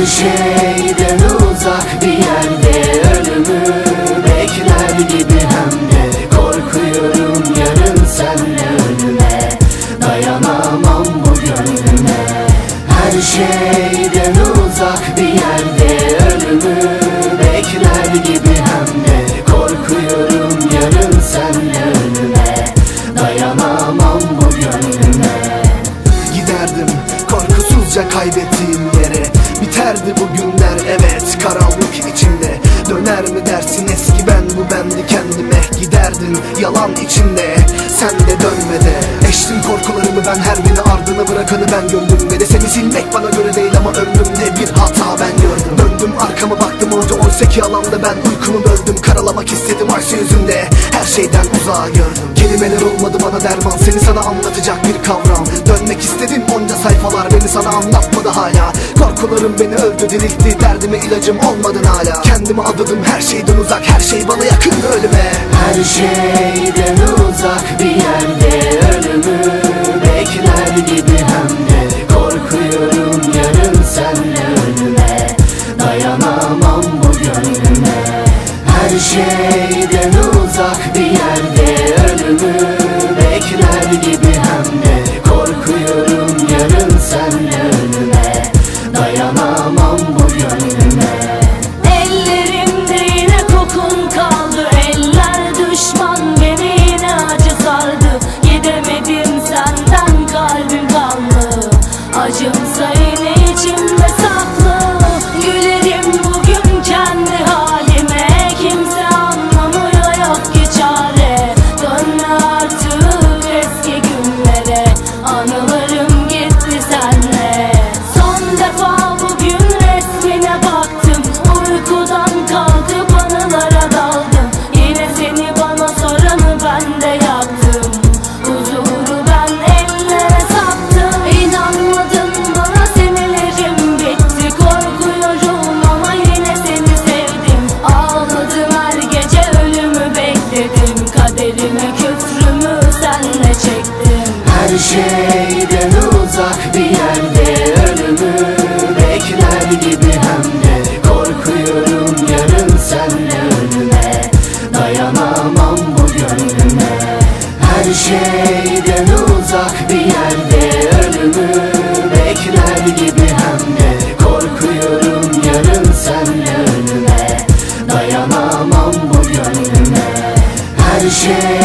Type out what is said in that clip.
Her şeyden uzak bir yerde ölümü bekler gibi hem de Korkuyorum yarın senle ölüme. Dayanamam bu gönlüme. Her şeyden uzak bir yerde ölümü bekler gibi hem de Korkuyorum yarın senle ölüme. Dayanamam bu gönlüme. Giderdim korkusuzca kaybettiğim Biterdi bu günler evet karanlık içimde Döner mi dersin eski ben bu bendi kendime Giderdim yalan içinde. Sen de dönmede Eştim korkularımı ben her birini ardına bırakanı ben gömdüm. Ve de seni silmek bana göre değil ama ömrümde bir hata ben gördüm. Döndüm arkama baktım orada oysa ki alanda ben uykumu böldüm. Karalamak istedim arşı yüzünde her şeyden uzağa gördüm. Kelimeler olmadı bana derman. Seni sana anlatacak bir kavram. Dönmek istedim onca sayfalar. Beni sana anlatmadı hala. Korkularım beni öldü diriltti. Derdime ilacım olmadın hala. Kendimi adadım her şeyden uzak. Her şey bana yakın ölüme. Her şeyden uzak bir yerde ölümü bekler gibi hem de. Korkuyorum yarın senle ölüme. Dayanamam bu Her şeyden ölümü bekler gibi hem de. Korkuyorum yarın senle ölüme Dayanamam bu gönlüme. Her bir